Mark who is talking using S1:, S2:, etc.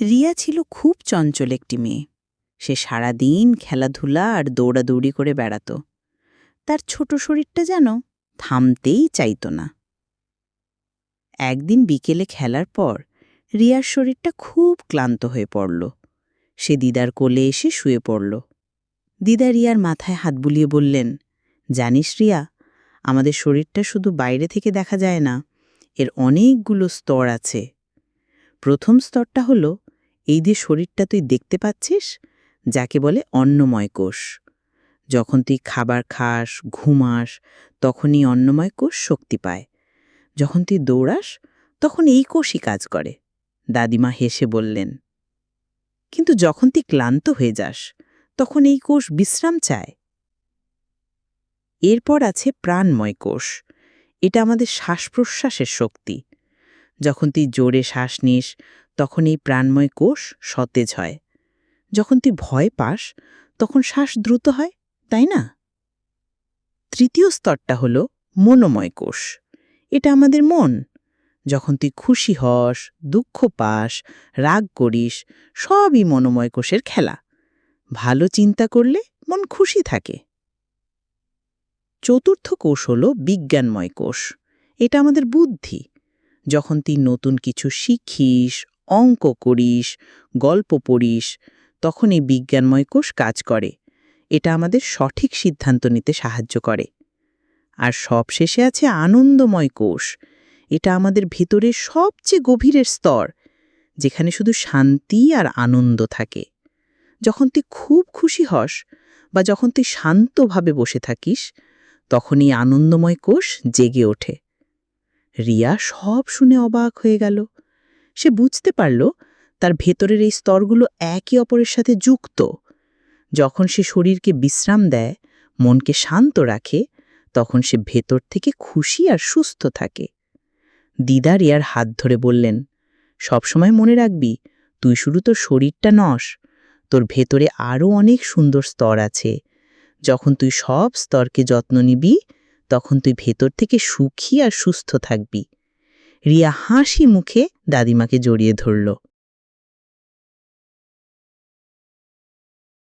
S1: রিয়া ছিল খুব চঞ্চল একটি মেয়ে। সে সারাদিন খেলাধুলা আর দৌড়াদৌড়ি করে বেড়াত। তার ছোট শরীরটা যেন থামতেই চাইত না। একদিন বিকেলে খেলার পর রিয়ার শরীরটা খুব ক্লান্ত হয়ে পড়ল। সে দিদার কোলে এসে শুয়ে পড়ল। দিদা রিয়ার মাথায় হাত বুলিয়ে বললেন, জানিস রিয়া, আমাদের শরীরটা শুধু বাইরে থেকে দেখা যায় না, এর অনেকগুলো স্তর আছে। প্রথম স্তরটা হলো এই যে শরীরটা তুই দেখতে পাচ্ছিস? যাকে বলে অন্নময় কোষ। যখন তুই খাবার খাস, ঘুমাস, তখনই অন্নময় কোষ শক্তি পায়। যখন তুই দৌড়াস, তখন এই কোষই কাজ করে, দাদিমা হেসে বললেন। কিন্তু যখন তুই ক্লান্ত হয়ে যাস, তখন এই কোষ বিশ্রাম চায়। এরপর আছে প্রাণময় কোষ। এটা আমাদের শ্বাস প্রশ্বাসের শক্তি। যখন তুই জোরে শ্বাস নিস তখন এই প্রাণময় কোষ সতেজ হয়। যখন তুই ভয় পাস, তখন শ্বাস দ্রুত হয়, তাই না? তৃতীয় স্তরটা হল মনোময় কোষ। এটা আমাদের মন। যখন তুই খুশি হস, দুঃখ পাস, রাগ করিস, সবই মনোময় কোষের খেলা। ভালো চিন্তা করলে মন খুশি থাকে। চতুর্থ কোষ হল বিজ্ঞানময় কোষ। এটা আমাদের বুদ্ধি। যখন তুই নতুন কিছু শিখিস অঙ্ক করিস, গল্প পড়িস তখন এই বিজ্ঞানময় কোষ কাজ করে। এটা আমাদের সঠিক সিদ্ধান্ত নিতে সাহায্য করে। আর সবশেষে আছে আনন্দময় কোষ। এটা আমাদের ভেতরের সবচেয়ে গভীরের স্তর, যেখানে শুধু শান্তি আর আনন্দ থাকে। যখন তুই খুব খুশি হস বা যখন তুই শান্তভাবে বসে থাকিস তখন এই আনন্দময় কোষ জেগে ওঠে। রিয়া সব শুনে অবাক হয়ে গেল। সে বুঝতে পারল তার ভেতরের এই স্তরগুলো একে অপরের সাথে যুক্ত। যখন সে শরীরকে বিশ্রাম দেয়, মনকে শান্ত রাখে, তখন সে ভেতর থেকে খুশি আর সুস্থ থাকে। দিদা রিয়ার হাত ধরে বললেন সবসময় মনে রাখবি, তুই শুধু তোর শরীরটা নস, তোর ভেতরে আরও অনেক সুন্দর স্তর আছে। যখন তুই সব স্তরকে যত্ন নিবি, তখন তুই ভেতর থেকে সুখী আর সুস্থ থাকবি। রিয়া হাসি মুখে দাদিমাকে জড়িয়ে ধরল।